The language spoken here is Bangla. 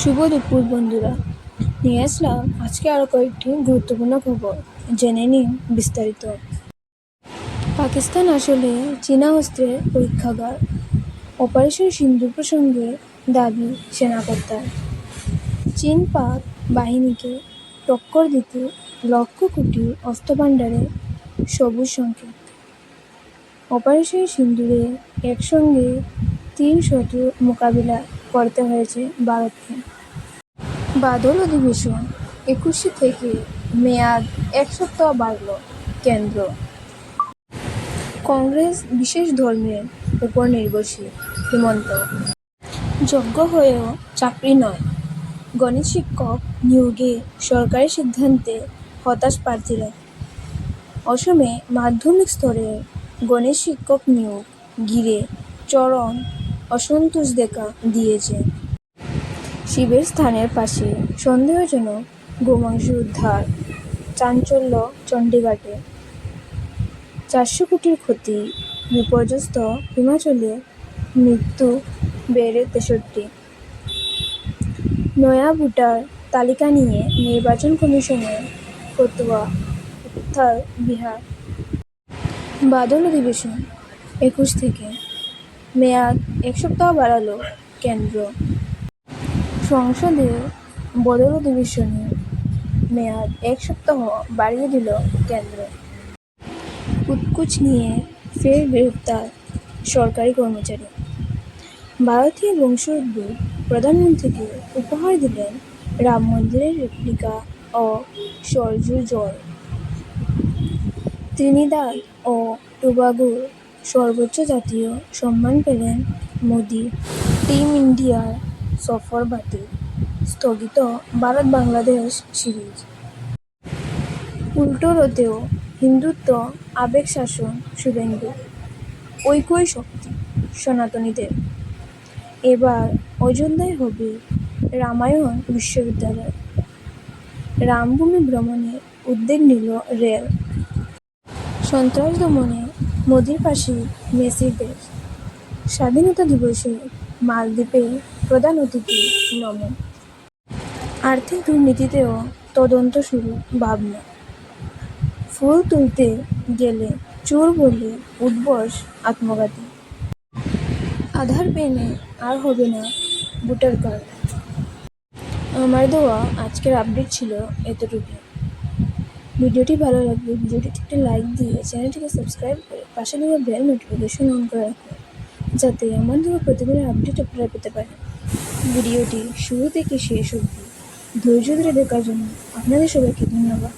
শুভ দুপুর, বন্ধুরা। নিয়ে আসলাম আজকে আরও কয়েকটি গুরুত্বপূর্ণ খবর। জেনে নিন বিস্তারিত। পাকিস্তান আসলে চীনা অস্ত্রের পরীক্ষাগার, অপারেশন সিন্ধু প্রসঙ্গে দাবি সেনাকর্তার। চীন পাক বাহিনীকে টক্কর দিতে লক্ষ কোটি অস্ত্রভাণ্ডারে সবুজ সংকেত। অপারেশন সিন্দুরে একসঙ্গে তিন শত্রু মোকাবিলা করতে হয়েছে ভারতকে। বাদল অধিবেশন একুশে থেকে মেয়াদ এক সপ্তাহ বাড়ল কেন্দ্র। কংগ্রেস বিশেষ ধর্মের উপর নির্ভরশীল, হিমন্ত। যোগ্য হয়েও চাকরি নয়। গণিত শিক্ষক নিয়োগে সরকারি সিদ্ধান্তে হতাশ প্রার্থীরা। অসমে মাধ্যমিক স্তরের গণিত শিক্ষক নিয়োগ ঘিরে চরম অসন্তোষ দেখা দিয়েছে। শিবের স্থানের পাশে সন্দেহজনক গোমাংস উদ্ধার, চাঞ্চল্য চণ্ডীগড়ে। চারশো কোটির ক্ষতি, বিপর্যস্ত হিমাচলে মৃত্যু বেড়ে তেষট্টি। নয়া ভোটার তালিকা নিয়ে নির্বাচন কমিশনের ফতোয়া উত্তর বিহার। বাদল অধিবেশন একুশ থেকে মেয়াদ এক সপ্তাহ বাড়ালো কেন্দ্র। সংসদে বদল অধিবেশনে মেয়াদ এক সপ্তাহ বাড়িয়ে দিল কেন্দ্র। কুচকুচ নিয়ে ফের গ্রেফতার সরকারি কর্মচারী। ভারতীয় বংশোদ্ভূত প্রধানমন্ত্রীকে উপহার দিলেন রাম মন্দিরের রেপ্লিকা ও সরজু জল। ত্রিনিদাদ ও টোবাগোর সর্বোচ্চ জাতীয় সম্মান পেলেন মোদি। টিম ইন্ডিয়ার সফর বাতিল। স্থগিত ভারত বাংলাদেশ সিরিজ। উল্টো রোতেও হিন্দুত্ব, আবেগ শাসন শুভেন্দু। ঐক্যই শক্তি সনাতনীদের। এবার অযোধ্যায় হবে রামায়ণ বিশ্ববিদ্যালয়। রামভূমি ভ্রমণে উদ্যোগ নিল রেল। সন্ত্রাস দমনে মোদির পাশে মেসির দেশ। স্বাধীনতা দিবসে মালদ্বীপে প্রধান অতিথি নমো। আর্থিক দুর্নীতিতেও তদন্ত শুরু ভাবনা। ফুল তুলতে গেলে চোর বলে উঠবস আত্মঘাতী। আধার পেনে আর হবে না ভোটার কার্ড। আমার দেওয়া আজকের আপডেট ছিল এতটুকু ভিডিওটি ভালো লাগলে ভিডিওটিতে একটি লাইক দিয়ে চ্যানেলটিকে সাবস্ক্রাইব করে পাশে নিয়ে বেল নোটিফিকেশন অন করে রাখুন, যাতে আমার দেওয়া প্রতিদিনের আপডেট আপনারা পেতে পারেন। ভিডিওটি শুরু থেকে শেষ অবধি ধৈর্য ধরে দেখার জন্য আপনাদের সবাইকে ধন্যবাদ।